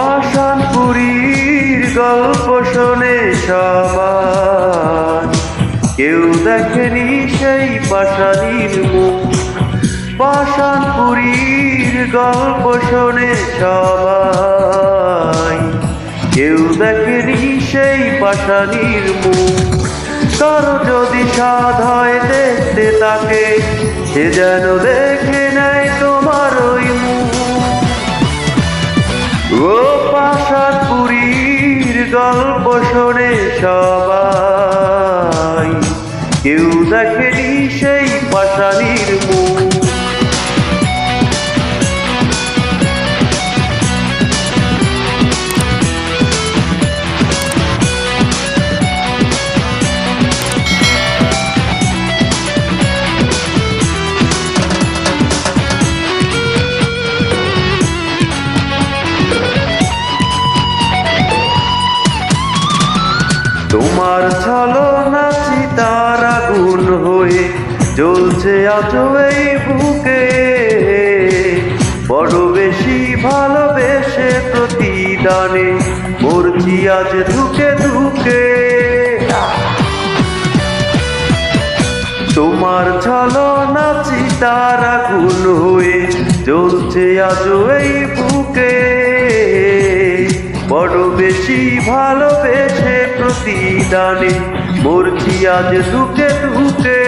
পাশানপুরীর গল্প শোনে সবার কেউ দেখেনি সেই পাশানির মুখ। পাশানপুরীর গল্প শোনে সবাই। কেউ দেখেনি সেই পাশানির মুখ। তার যদি সাধ হয় দেখতে তাকে, সে যেন দেখে নেয় শোনে সবাই। কেউ দেখেনি সেই পাশানির চিতার আগুন হয়ে জ্বলছে আজ এই বুকে। বড় বেশি ভালোবেসে প্রতিদানে মরছি আজ ধুকে ধুকে। তোমার ছলনা চিতার আগুন হয়ে জ্বলছে আজ এই বুকে। বেশি ভালোবেসে প্রতিদানে মরছি আজ দুকে দুকে।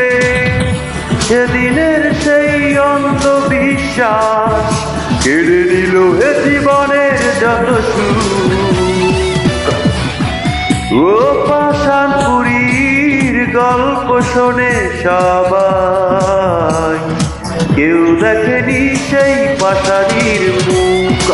সেদিনের সেই অন্ধবিশ্বাস কেড়ে নিল এ জীবনের যত ও পাষাণ পুরীর গল্প শোনে সবাই। কেউ দেখেনি সেই পাশারির মুখ।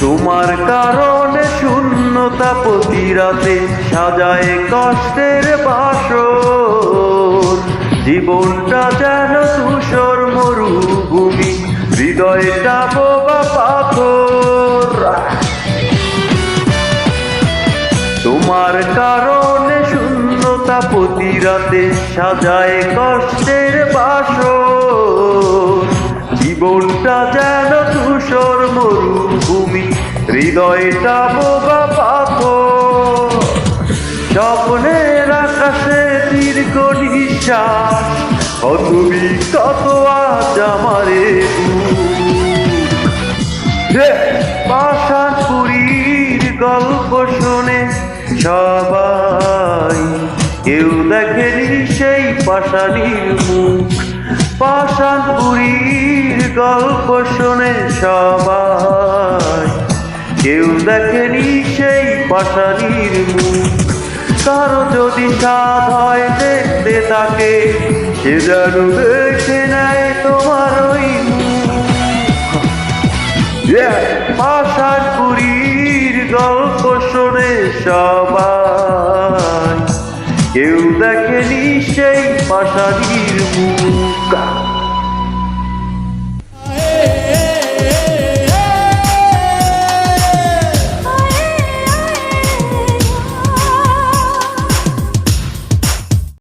তোমার কারণে শূন্যতা প্রতি রাতে সাজায় কষ্টের বাসর। জীবনটা যেন ধূসর মরুভূমি হৃদয়টা বোবা পাথর। তোমার কারণে শূন্যতা প্রতি রাতে সাজায় কষ্টের বাসর। জীবনটা যেন ধূসর মরুভূমি হৃদয়টা বোবা পাথর স্বপ্নের আকাশে দীর্ঘ নিঃশ্বাস। কত কত আজ আমারে পাশান পুরীর গল্প শুনে সবাই। কেউ দেখেনি সেই পাশানির মুখ। পাশান পুরীর গল্প শুনে সবাই। কেউ দেখেনি সেই পাশানির মুখ। কারও যদি স্বাদ হয় দেখতে তাকে, সে যেন দেখে নেয় তোমার ওই মুখ। পাশার পুরীর গল্প শোনে সবাই। কেউ দেখেনি সেই পাশারি